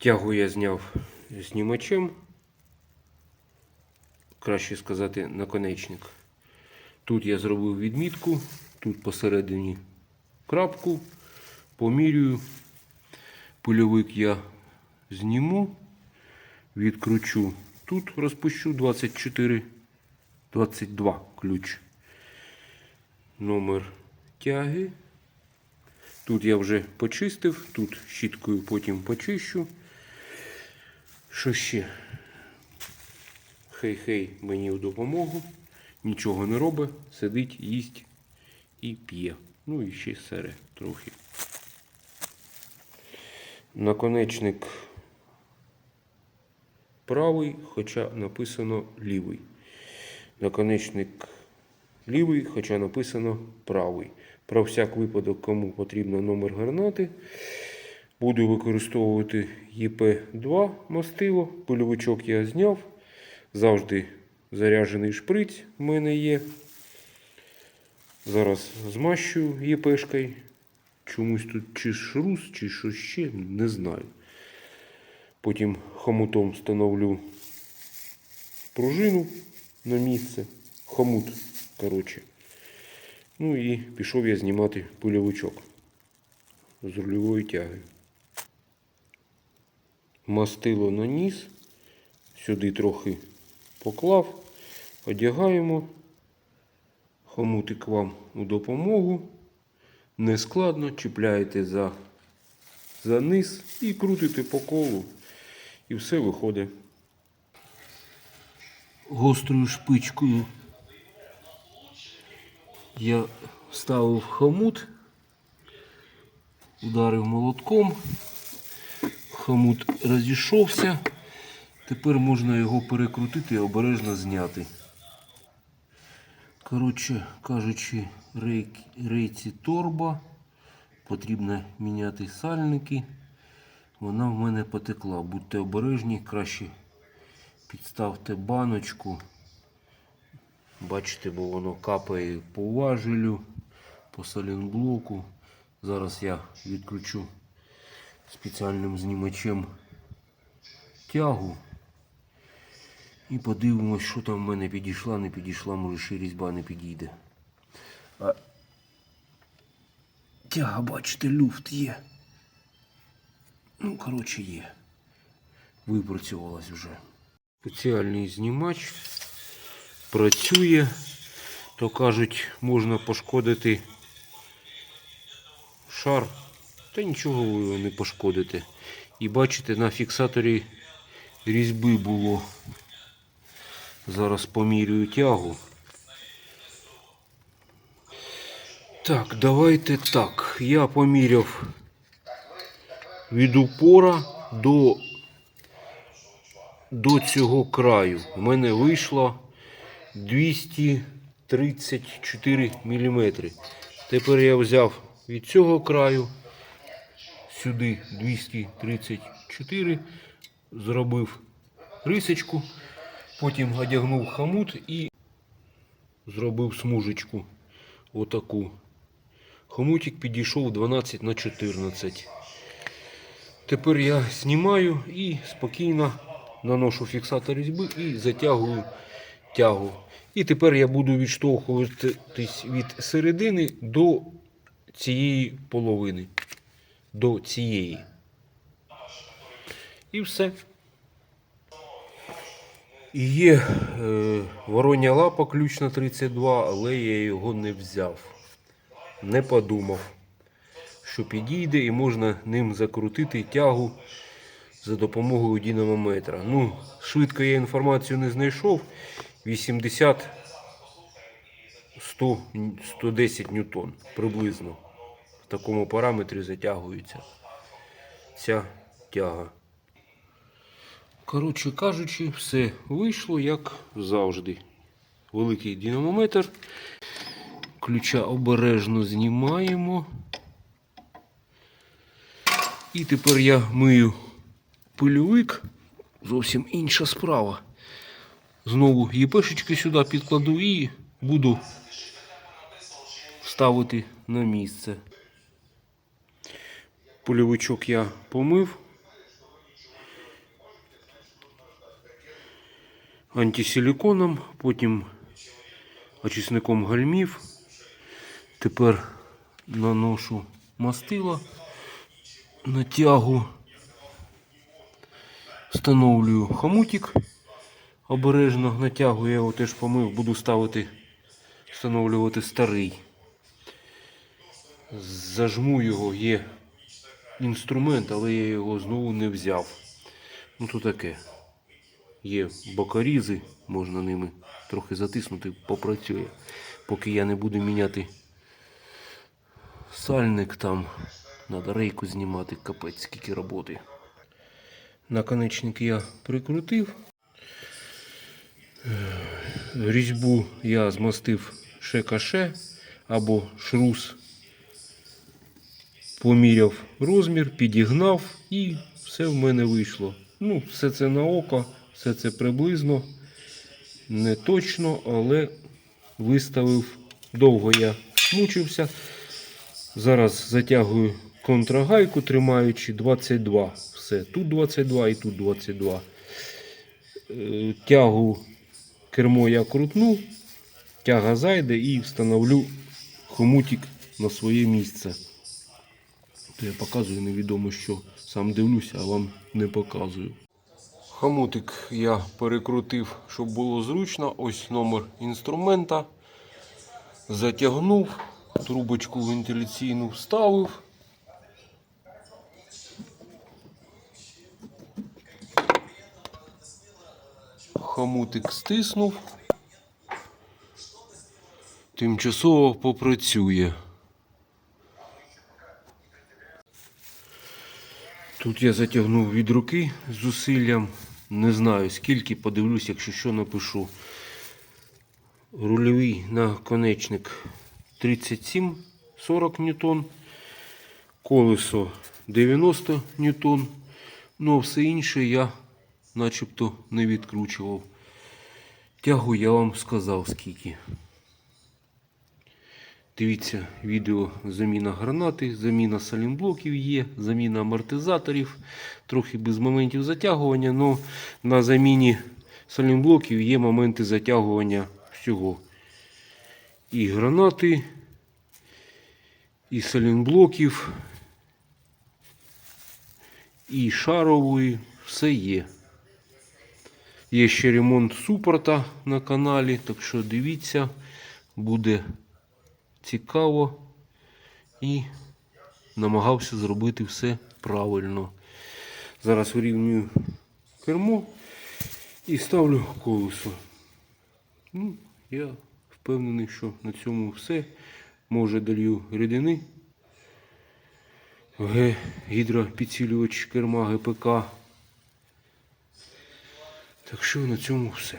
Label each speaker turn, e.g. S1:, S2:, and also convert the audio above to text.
S1: Тягу я зняв знімачем. Краще сказати, наконечник. Тут я зробив відмітку, тут посередині крапку, помірюю. Польовик я зніму, відкручу. Тут розпущу 24, 22 ключ. Номер тяги. Тут я вже почистив, тут щіткою потім почищу. Що ще? Хей-хей мені в допомогу. Нічого не робить, сидить, їсть і п'є. Ну і ще сере трохи. Наконечник правий, хоча написано лівий. Наконечник лівий, хоча написано правий. Про всяк випадок, кому потрібно номер гранати. Буду використовувати ЄП2 мастило. Польовичок я зняв. Завжди заряджений шприць в мене є. Зараз змащую ЄПшкою. Чомусь тут чи шрус, чи що ще, не знаю. Потім хомутом встановлю пружину на місце. Хомут, коротше. Ну і пішов я знімати польовичок з рульової тяги. Мастило наніс, сюди трохи поклав, одягаємо. Хомутик вам у допомогу. Нескладно чіпляєте за, за низ і крутите по колу. І все виходить. Гострою шпичкою я вставив хомут, ударив молотком, хомут розійшовся. Тепер можна його перекрутити і обережно зняти. Коротше кажучи, рейк, рейці торба. Потрібно міняти сальники. Вона в мене потекла. Будьте обережні, краще підставте баночку. Бачите, бо воно капає по важелю, по салінблоку. Зараз я відключу спеціальним знімачем тягу. І подивимось, що там в мене підійшла, не підійшла, може ще різьба не підійде. А... Тяга, бачите, люфт є. Ну, коротше, є. Випрацювалась вже. Спеціальний знімач працює, то кажуть, можна пошкодити шар, та нічого ви не пошкодите. І бачите, на фіксаторі різьби було. Зараз помірюю тягу. Так, давайте так. Я поміряв від упора до, до цього краю. У мене вийшло 234 мм. Тепер я взяв від цього краю сюди 234, зробив рисочку. Потім одягнув хомут і зробив смужечку отаку. Хомутик підійшов 12 на 14. Тепер я знімаю і спокійно наношу фіксатор різьби і затягую тягу. І тепер я буду відштовхуватись від середини до цієї половини. До цієї. І все. І Є е, вороння лапа ключ на 32, але я його не взяв. Не подумав, що підійде і можна ним закрутити тягу за допомогою динамометра. Ну, швидко я інформацію не знайшов. 80 100, 110 ньютон приблизно. Такому параметрі затягується ця тяга. Коротше кажучи, все вийшло як завжди. Великий динамометр. Ключа обережно знімаємо. І тепер я мию пильовик. Зовсім інша справа. Знову єпешечки сюди підкладу і буду ставити на місце. Польовичок я помив. Антисиліконом, потім очисником гальмів. Тепер наношу мастило на тягу, встановлюю хомутик. Обережно натягу, я його теж помив, буду ставити, встановлювати старий. Зажму його, є інструмент, але я його знову не взяв. Ну то таке. Є бокорізи, можна ними трохи затиснути, попрацює. Поки я не буду міняти сальник там, треба рейку знімати, капець, скільки роботи. Наконечник я прикрутив. Різьбу я змастив шекаше або шрус. Поміряв розмір, підігнав і все в мене вийшло. Ну, все це на око, все це приблизно, не точно, але виставив. Довго я мучився. Зараз затягую контрагайку, тримаючи 22. Все, тут 22 і тут 22. Е, Тягу кермо я крутну, тяга зайде і встановлю хомутик на своє місце. То я показую невідомо що. Сам дивлюся, а вам не показую. Хомутик я перекрутив, щоб було зручно. Ось номер інструмента. Затягнув, трубочку вентиляційну вставив. Хомутик стиснув. Тимчасово попрацює. Тут я затягнув від руки з зусиллям. Не знаю скільки, подивлюсь, якщо що напишу. Рульовий наконечник 37-40 ньютон. Колесо 90 ньютон. Ну, а все інше я начебто не відкручував. Тягу я вам сказав скільки. Дивіться відео заміна гранати, заміна салінблоків є, заміна амортизаторів, трохи без моментів затягування, але на заміні салінблоків є моменти затягування всього. І гранати, і салінблоків, і шарової, все є. Є ще ремонт супорта на каналі, так що дивіться, буде цікаво і намагався зробити все правильно. Зараз вирівнюю кермо і ставлю колесо. Ну, я впевнений, що на цьому все. Може долью рідини. Г гідропідсилювач керма ГПК. Так що на цьому все.